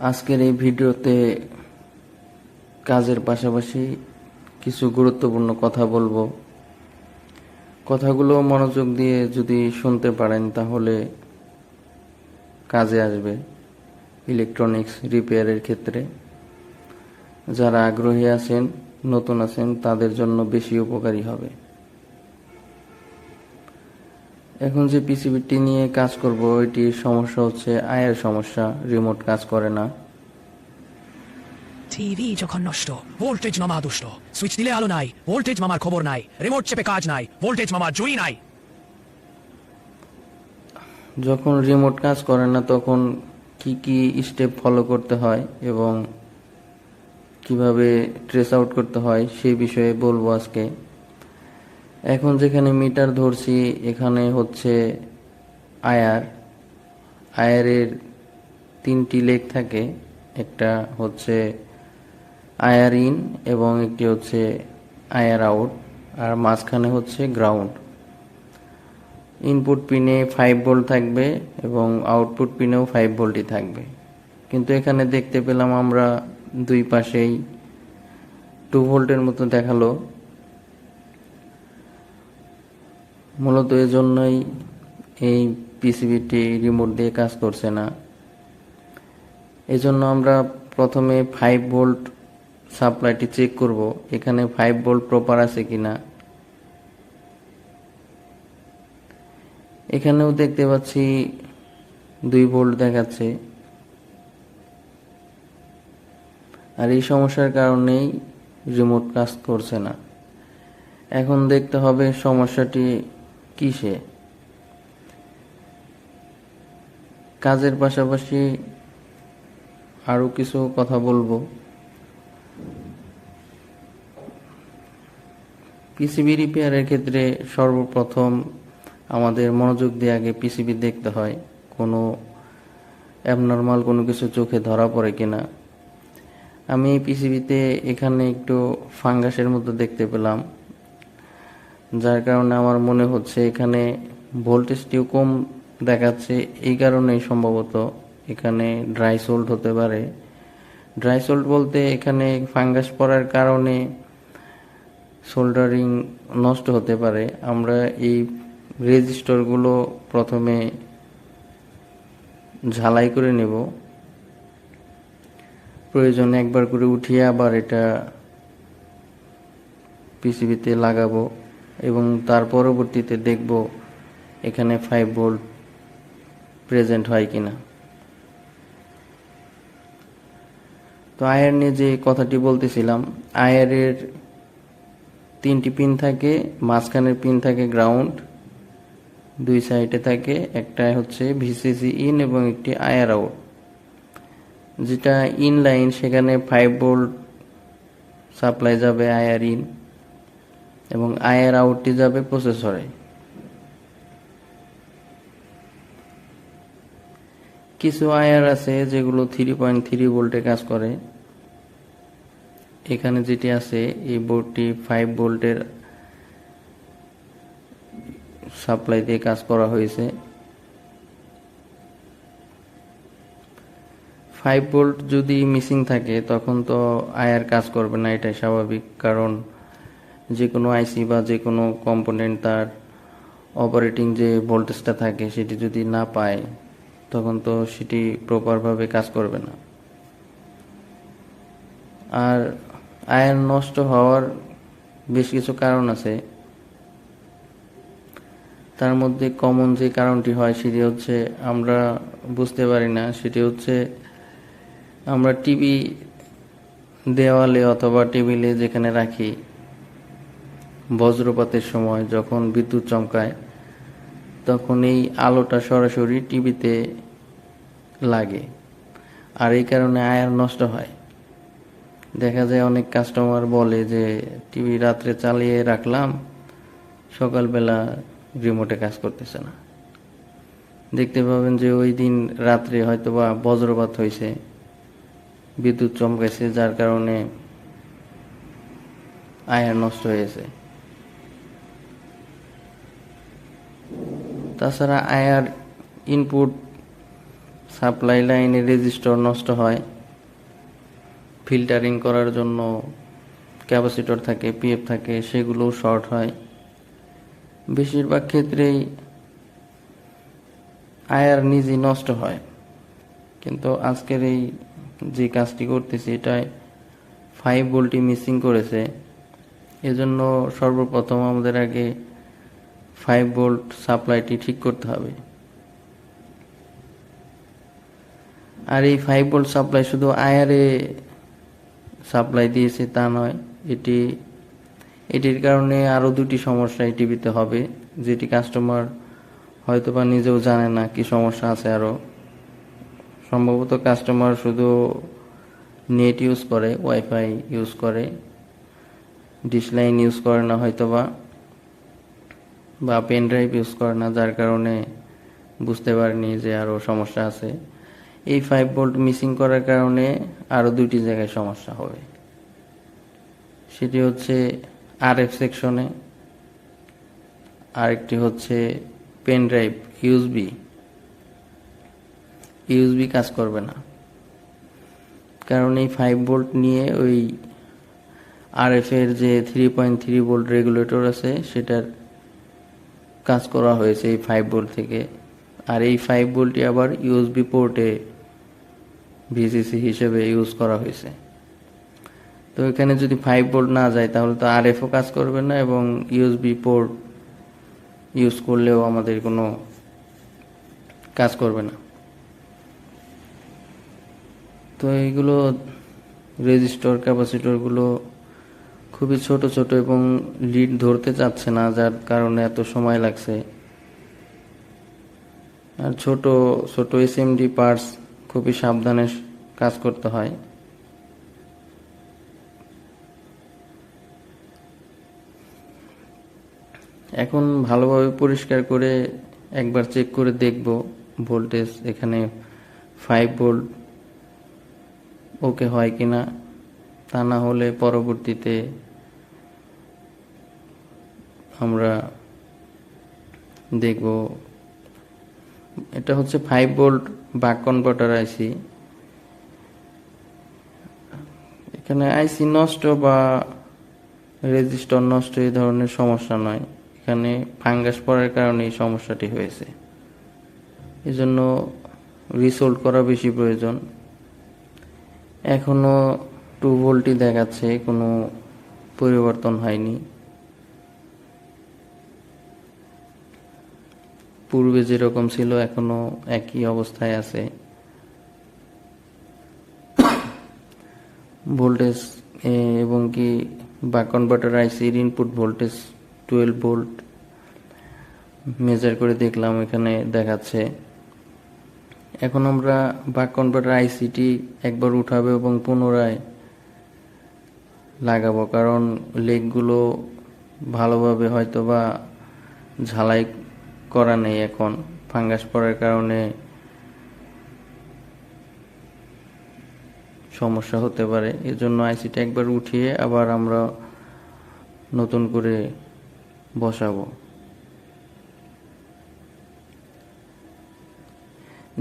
আজকের এই ভিডিওতে কাজের পাশাপাশি কিছু গুরুত্বপূর্ণ কথা বলব। কথাগুলো মনোযোগ দিয়ে যদি শুনতে পারেন, তাহলে কাজে আসবে ইলেকট্রনিক্স রিপেয়ারের ক্ষেত্রে। যারা আগ্রহী আছেন, নতুন আছেন, তাদের জন্য বেশি উপকারী হবে। এখন যে পিসিবিটি নিয়ে কাজ করব এটির সমস্যা হচ্ছে আয়ের সমস্যা রিমোট কাজ করে না। টিভি যখন নষ্ট ভোল্টেজ মামা দুষ্ট। সুইচ দিলে আলো নাই ভোল্টেজ মামার খবর নাই রিমোট চেপে কাজ নাই ভোল্টেজ মামার জুই নাই। যখন রিমোট কাজ করে না তখন কি কি স্টেপ ফলো করতে হয় এবং কীভাবে ট্রেস আউট করতে হয় সেই বিষয়ে বলব আজকে। এখন যেখানে মিটার ধরছি, এখানে হচ্ছে আয়ার। আয়ারের তিনটি লেগ থাকে, একটা হচ্ছে আয়ার ইন এবং একটি হচ্ছে আয়ার আউট, আর মাঝখানে হচ্ছে গ্রাউন্ড। ইনপুট পিনে ফাইভ ভোল্ট থাকবে এবং আউটপুট পিনেও ফাইভ ভোল্টই থাকবে। কিন্তু এখানে দেখতে পেলাম আমরা দুই পাশেই টু ভোল্টের মতো দেখাল। মূলত এজন্যই এই পিসিবিটি রিমোট দিয়ে কাজ করছে না। এজন্য আমরা প্রথমে ফাইভ ভোল্ট সাপ্লাইটি চেক করব, এখানে ফাইভ ভোল্ট প্রপার আছে কিনা। এখানেও দেখতে পাচ্ছি দুই ভোল্ট দেখাচ্ছে। আর এই সমস্যার কারণেই রিমোট কাজ করছে না। এখন দেখতে হবে সমস্যাটি কিসে? কাজের পাশাপাশি আরও কিছু কথা বলব। পিসিবি রিপেয়ারের ক্ষেত্রে সর্বপ্রথম আমাদের মনোযোগ দিয়ে আগে পিসিবি দেখতে হয়। কোনো অ্যাবনর্মাল কোনো কিছু চোখে ধরা পড়ে কিনা। আমি পিসিবিতে এখানে একটু ফাঙ্গাসের মতো দেখতে পেলাম। যার কারণে আমার মনে হচ্ছে এখানে ভোল্টেজটিও কম দেখাচ্ছে। এই কারণেই সম্ভবত এখানে ড্রাই সোল্ট হতে পারে। ড্রাই সোল্ট বলতে এখানে ফাঙ্গাস পড়ার কারণে সোল্ডারিং নষ্ট হতে পারে। আমরা এই রেজিস্টরগুলো প্রথমে ঝালাই করে নেব। প্রয়োজনে একবার করে উঠিয়ে আবার এটা পিসিবিতে লাগাবো। এবং তার পরবর্তীতে দেখব এখানে ফাইভ ভোল্ট প্রেজেন্ট হয় কিনা। তো আয়ার নিয়ে যে কথাটি বলতেছিলাম, আয়ারের তিনটি পিন থাকে, মাঝখানের পিন থাকে গ্রাউন্ড দুই সাইডে থাকে, একটা হচ্ছে ভিসিসি ইন এবং একটি আয়ার আউট যেটা ইন লাইন সেখানে ফাইভ ভোল্ট সাপ্লাই যাবে আয়ার ইন এবং আয়ার আউটটি যাবে প্রসেসরে। কিছু আয়ার আছে যেগুলো থ্রি পয়েন্ট থ্রি ভোল্টে কাজ করে। এখানে যেটি আছে, এই বোর্ডটি ফাইভ ভোল্টের সাপ্লাই দিয়ে কাজ করা হয়েছে। ফাইভ ভোল্ট যদি মিসিং থাকে, তখন তো আয়ার কাজ করবে না, এটাই স্বাভাবিক। কারণ যে কোনো আইসি বা যে কোনো কম্পোনেন্ট তার অপারেটিং যে ভোল্টেজটা থাকে সেটি যদি না পায়, তখন তো সেটি প্রপারভাবে কাজ করবে না। আর আয়ার নষ্ট হওয়ার বেশ কিছু কারণ আছে। তার মধ্যে কমন যে কারণটি হয় সেটি হচ্ছে আমরা বুঝতে পারি না, সেটি হচ্ছে আমরা টিভি দেওয়ালে অথবা টেবিলে যেখানে রাখি বজ্রপাতের সময় যখন বিদ্যুৎ চমকায়, তখন এই আলোটা সরাসরি টিভিতে লাগে। আর এই কারণে আয়ার নষ্ট হয়। দেখা যায় অনেক কাস্টমার বলে যে, টিভি রাত্রে চালিয়ে রাখলাম, সকালবেলা রিমোটে কাজ করতেছে না। দেখতে পাবেন যে ওই দিন রাত্রে হয়তো বা বজ্রপাত হয়েছে, বিদ্যুৎ চমকাইছে, যার কারণে আয়ার নষ্ট হয়েছে। তাছাড়া আয়ার ইনপুট সাপ্লাই লাইনে রেজিস্টর নষ্ট হয়। ফিল্টারিং করার জন্য ক্যাপাসিটর থাকে পিএফ থাকে সেগুলো শর্ট হয়। বেশিরভাগ ক্ষেত্রেই আয়ার নিজেই নষ্ট হয়। কিন্তু আজকের এই যে কাজটি করতেছি এটায় ফাইভ ভোল্টই মিসিং করেছে। এজন্য সর্বপ্রথম আমাদের আগে ফাইভ ভোল্ট সাপ্লাইটি ঠিক করতে হবে। আর এই ফাইভ ভোল্ট সাপ্লাই শুধু আয়ারে সাপ্লাই দিয়েছে তা নয়, এটি, এটির কারণে আরও দুটি সমস্যা এই টিভিতে হবে, যেটি কাস্টমার হয়তো বা নিজেও জানে না কি সমস্যা আছে আরও। সম্ভবত কাস্টমার শুধু নেট ইউজ করে ওয়াইফাই ইউজ করে ডিশ লাইন ইউজ করে না হয়তো বা বা পেন ড্রাইভ ইউজ করে না, যার কারণে বুঝতে পারেনি যে আরও সমস্যা আছে। এই ফাইভ ভোল্ট মিসিং করার কারণে আরও দুইটি জায়গায় সমস্যা হবে। সেটি হচ্ছে আর এফ সেকশনে আরেকটি হচ্ছে পেন ড্রাইভ ইউএসবি ইউএসবি কাজ করবে না। কারণ এই ফাইভ ভোল্ট নিয়ে ওই আর এফ এর যে three point three volt regulator আছে, সেটার কাজ করা হয়েছে এই ফাইভ ভোল্ট থেকে। আর এই ফাইভ ভোল্টটি আবার ইউএসবি পোর্টে ভিসিসি হিসেবে ইউজ করা হয়েছে। তো এখানে যদি ফাইভ ভোল্ট না যায়, তাহলে তো আর এফও কাজ করবে না এবং ইউএসবি পোর্ট ইউজ করলেও আমাদের কোনো কাজ করবে না। তো এইগুলো রেজিস্টর ক্যাপাসিটরগুলো খুবই ছোট ছোট এবং লিড ধরতে চাচ্ছে না, যার কারণে এত সময় লাগছে। আর ছোট ছোট এসএমডি পার্টস খুবই সাবধানে কাজ করতে হয়। এখন ভালোভাবে পরিষ্কার করে একবার চেক করে দেখব ভোল্টেজ এখানে ফাইভ ভোল্ট ওকে হয় কিনা। তা না হলে পরবর্তীতে আমরা দেখব। এটা হচ্ছে five volt buck converter IC এখানে আইসি নষ্ট বা রেজিস্টর নষ্ট এই ধরনের সমস্যা নয়। এখানে ফাঙ্গাস পড়ার কারণে এই সমস্যাটি হয়েছে। এজন্য রিসোল্ড করা বেশি প্রয়োজন। এখনও টু ভোল্টই দেখাচ্ছে, কোনো পরিবর্তন হয়নি। পূর্বে যেরকম ছিল, এখনও একই অবস্থায় আছে। ভোল্টেজ এবং কি, বা কনভার্টার আইসির input voltage twelve volt measure করে দেখলাম, এখানে দেখাচ্ছে। এখন আমরা বাক কনভার্টার আইসিটি একবার উঠাবো এবং পুনরায় লাগাবো, কারণ লেগগুলো ভালোভাবে হয়তো বা ঝালাই করা নেই এখন। ফাঙ্গাস পড়ার কারণে সমস্যা হতে পারে। এজন্য আইসিটা একবার উঠিয়ে আবার আমরা নতুন করে বসাবো।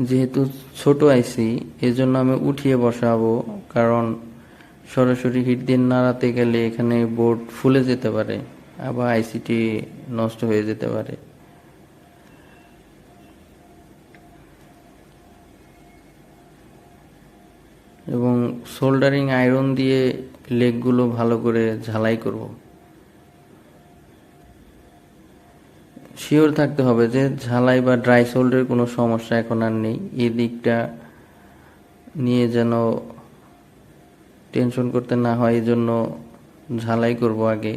যেহেতু ছোট আইসি, এজন্য আমি উঠিয়ে বসাবো, কারণ সরাসরি হিট দিয়ে নাড়াতে গেলে এখানে বোর্ড ফুলে যেতে পারে, আবার আইসিটি নষ্ট হয়ে যেতে পারে। এবং সোল্ডারিং আয়রন দিয়ে লেগগুলো ভালো করে ঝালাই করব। শিওর থাকতে হবে যে ঝালাই বা ড্রাই সোল্ডের কোনো সমস্যা এখন আর নেই। এই দিকটা নিয়ে যেন টেনশন করতে না হয় এই জন্য ঝালাই করব আগে।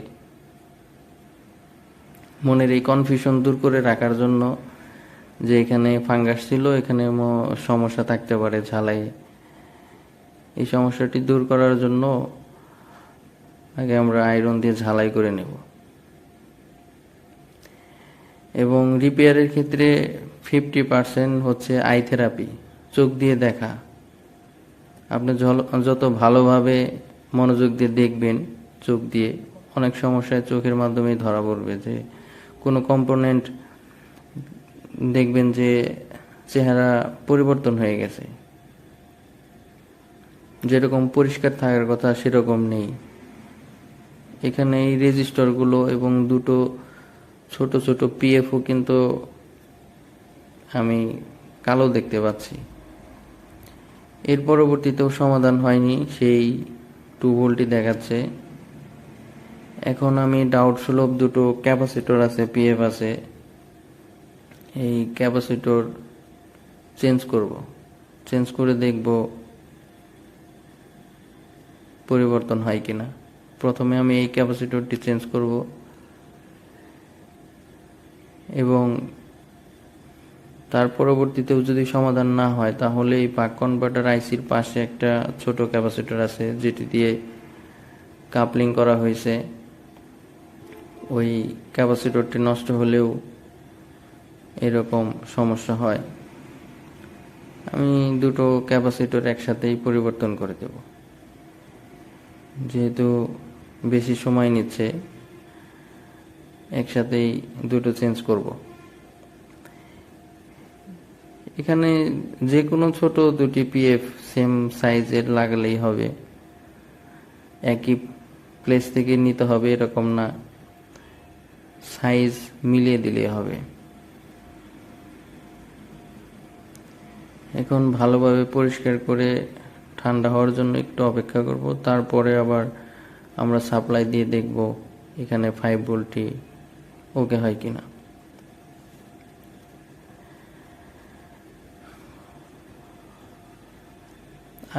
মনের এই কনফিউশন দূর করে রাখার জন্য যে এখানে ফাঙ্গাস ছিল, এখানে সমস্যা থাকতে পারে ঝালাই। এই সমস্যাটি দূর করার জন্য আগে আমরা আয়রন দিয়ে ঝালাই করে নেব। এবং রিপেয়ারের ক্ষেত্রে ফিফটি পার্সেন্ট হচ্ছে আই থেরাপি চোখ দিয়ে দেখা। আপনি যত ভালোভাবে মনোযোগ দিয়ে দেখবেন, চোখ দিয়ে, অনেক সমস্যায় চোখের মাধ্যমেই ধরা পড়বে যে কোনো কম্পোনেন্ট দেখবেন যে চেহারা পরিবর্তন হয়ে গেছে। যেরকম পরিষ্কার থাকার কথা সেরকম নেই। এখানে এই রেজিস্টারগুলো এবং দুটো ছোট ছোট পিএফও কিন্তু আমি কালো দেখতে পাচ্ছি। এর পরবর্তীতেও সমাধান হয়নি, সেই টু ভোল্টই দেখাচ্ছে। এখন আমি ডাউট সুলভ দুটো ক্যাপাসিটর আছে পিএফ আছে। এই ক্যাপাসিটর চেঞ্জ করব। চেঞ্জ করে দেখব পরিবর্তন হয় কিনা। প্রথমে আমি এই ক্যাপাসিটরটি চেঞ্জ করব। এবং তার পরবর্তীতেও যদি সমাধান না হয়, তাহলে এই পাক কনভার্টার আইসির পাশে একটা ছোট ক্যাপাসিটর আছে, যেটি দিয়ে কাপলিং করা হয়েছে। ওই ক্যাপাসিটরটি নষ্ট হলেও এরকম সমস্যা হয়। আমি দুটো ক্যাপাসিটর একসাথেই পরিবর্তন করে দেব। যেহেতু বেশি সময় নিচ্ছে, একসাথেই দুটো চেঞ্জ করব। এখানে যে কোনো ছোট দুটি পিএফ সেম সাইজের লাগালেই হবে। একই প্লেস থেকে নিতে হবে, এরকম না। সাইজ মিলিয়ে দিলে হবে। এখন ভালোভাবে পরিষ্কার করে ঠান্ডা হওয়ার জন্য একটু অপেক্ষা করব, তারপরে আবার আমরা সাপ্লাই দিয়ে দেখব এখানে ফাইভ ভোল্টটি ওকে হয় কিনা।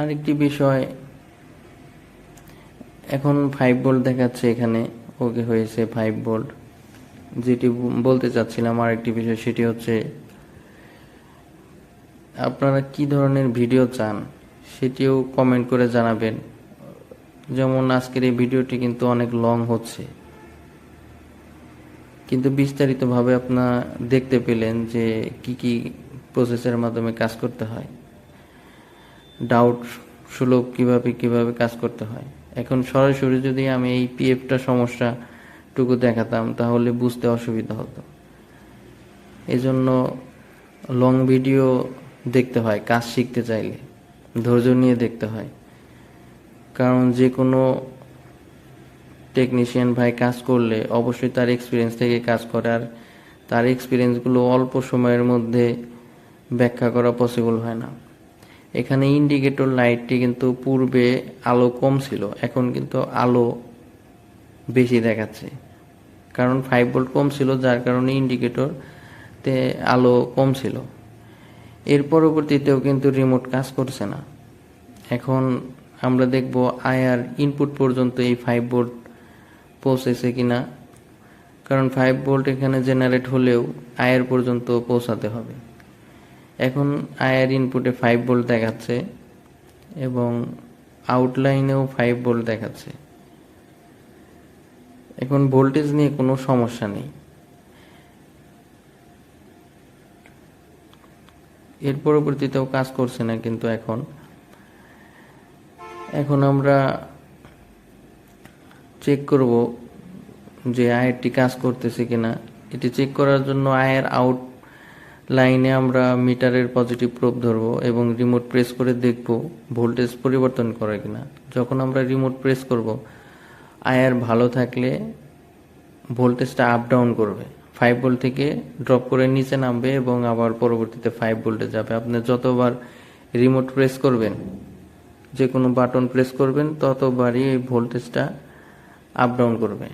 আরেকটি বিষয়, এখন ফাইভ ভোল্ট দেখাচ্ছে এখানে, ওকে হয়েছে ফাইভ ভোল্ট যেটি বলতে চাচ্ছিলাম আরেকটি বিষয়, সেটি হচ্ছে, আপনারা কি ধরনের ভিডিও চান, সেটিও কমেন্ট করে জানাবেন। যেমন আজকের এই ভিডিওটি কিন্তু অনেক লং হচ্ছে। কিন্তু বিস্তারিতভাবে আপনারা দেখতে পেলেন যে কি কি প্রসেসের মাধ্যমে কাজ করতে হয়। ডাউট সুলভ কীভাবে কীভাবে কাজ করতে হয়। এখন সরাসরি যদি আমি এই পিএফটা সমস্যাটুকু দেখাতাম, তাহলে বুঝতে অসুবিধা হতো। এজন্য লং ভিডিও দেখতে হয়, কাজ শিখতে চাইলে। ধৈর্য নিয়ে দেখতে হয়। কারণ যে কোনো টেকনিশিয়ান ভাই কাজ করলে অবশ্যই তার এক্সপিরিয়েন্স থেকে কাজ করে, আর তার এক্সপিরিয়েন্সগুলো অল্প সময়ের মধ্যে ব্যাখ্যা করা পসিবল হয় না। এখানে ইন্ডিকেটর লাইটটি কিন্তু পূর্বে আলো কম ছিল, এখন কিন্তু আলো বেশি দেখাচ্ছে। কারণ ফাইভ ভোল্ট কম ছিল, যার কারণে ইন্ডিকেটরতে আলো কম ছিল। এর পরবর্তীতেও কিন্তু রিমোট কাজ করছে না। এখন আমরা দেখব আয়ার ইনপুট পর্যন্ত এই ফাইভ ভোল্ট পৌঁছেছে কিনা। কারণ ফাইভ ভোল্ট এখানে জেনারেট হলেও আয়ার পর্যন্ত পৌঁছাতে হবে। এখন আয়ার ইনপুটে ফাইভ ভোল্ট দেখাচ্ছে এবং আউটলাইনেও ফাইভ ভোল্ট দেখাচ্ছে। এখন ভোল্টেজ নিয়ে কোনো সমস্যা নেই। এর পরবর্তীতেও কাজ করছে না কিন্তু এখন। এখন আমরা চেক করব যে আয়ারটি কাজ করতেছে কিনা। এটি চেক করার জন্য আয়ের আউট লাইনে আমরা মিটারের পজিটিভ প্রোব ধরবো এবং রিমোট প্রেস করে দেখব ভোল্টেজ পরিবর্তন করে কিনা। যখন আমরা রিমোট প্রেস করব, আয়ার ভালো থাকলে ভোল্টেজটা আপ ডাউন করবে। ফাইভ ভোল্ট থেকে ড্রপ করে নিচে নামবে এবং আবার পরবর্তীতে ফাইভ ভোল্টে যাবে। আপনি যতবার রিমোট প্রেস করবেন, যে কোনো বাটন প্রেস করবেন, ততবারই এই ভোল্টেজটা আপ ডাউন করবে।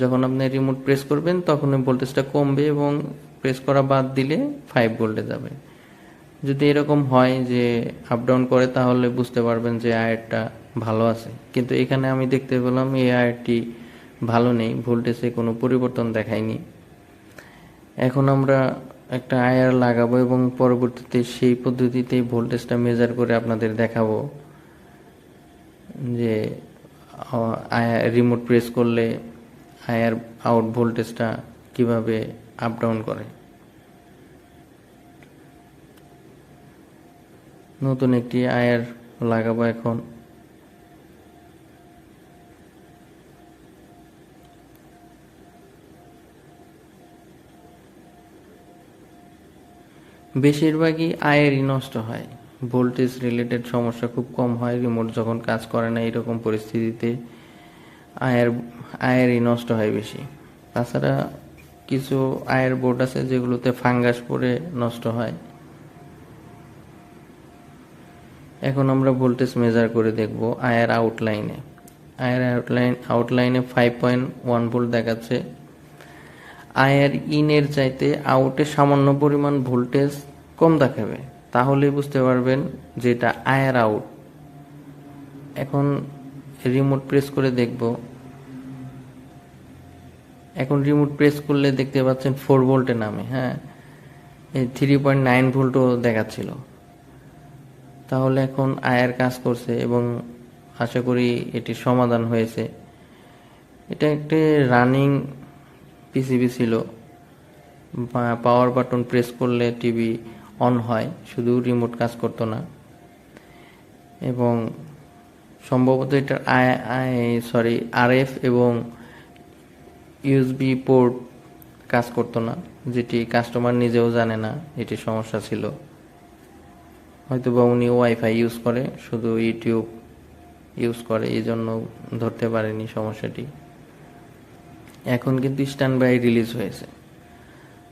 যখন আপনি রিমোট প্রেস করবেন তখন ভোল্টেজটা কমবে এবং প্রেস করা বাদ দিলে ফাইভ ভোল্টে যাবে। যদি এরকম হয় যে আপ ডাউন করে, তাহলে বুঝতে পারবেন যে আয়ারটা ভালো আছে। কিন্তু এখানে আমি দেখতে পেলাম এই আয়ারটি ভালো নেই ভোল্টেজে কোনো পরিবর্তন দেখায়নি। এখন আমরা একটা আয়ার লাগাবো এবং পরবর্তীতে সেই পদ্ধতিতে ভোল্টেজটা মেজার করে আপনাদের দেখাবো যে আয়ার রিমোট প্রেস করলে আয়ার আউট ভোল্টেজটা কীভাবে আপ ডাউন করে। নতুন একটি আয়ার লাগাবো এখন। বেশিরভাগই আয়েরই নষ্ট হয়। ভোল্টেজ রিলেটেড সমস্যা খুব কম হয় রিমোট যখন কাজ করে না, এরকম পরিস্থিতিতে আয়ের, আয়েরই নষ্ট হয় বেশি। তাছাড়া কিছু আয়ের বোর্ড আছে যেগুলোতে ফাঙ্গাস পরে নষ্ট হয়। এখন আমরা ভোল্টেজ মেজার করে দেখব আয়ের আউটলাইনে আয়ের আউটলাইন আউটলাইনে ফাইভ পয়েন্ট ওয়ান ভোল্ট দেখাচ্ছে। আয়ের ইনের চাইতে আউটে সামান্য পরিমাণ ভোল্টেজ কম দেখাবে। তাহলেই বুঝতে পারবেন যেটা আয়ের আউট এখন রিমোট প্রেস করে দেখব। এখন রিমোট প্রেস করলে দেখতে পাচ্ছেন ফোর ভোল্টে নামে হ্যাঁ? এই থ্রি পয়েন্ট নাইন ভোল্টও দেখাচ্ছিল। তাহলে এখন আয়ের কাজ করছে এবং আশা করি এটি সমাধান হয়েছে। এটা একটি রানিং পিসিবি ছিল। পাওয়ার বাটন প্রেস করলে টিভি অন হয়, শুধু রিমোট কাজ করতো না। এবং সম্ভবত এটার আই সরি আরএফ এবং ইউএসবি পোর্ট কাজ করতো না, যেটি কাস্টমার নিজেও জানে না এটি সমস্যা ছিল। হয়তো বা উনি ওয়াইফাই ইউজ করে, শুধু ইউটিউব ইউজ করে এই জন্য ধরতে পারেনি সমস্যাটি। এখন কিন্তু স্ট্যান্ড বাই রিলিজ হয়েছে।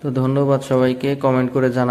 তো ধন্যবাদ সবাইকে কমেন্ট করে জানা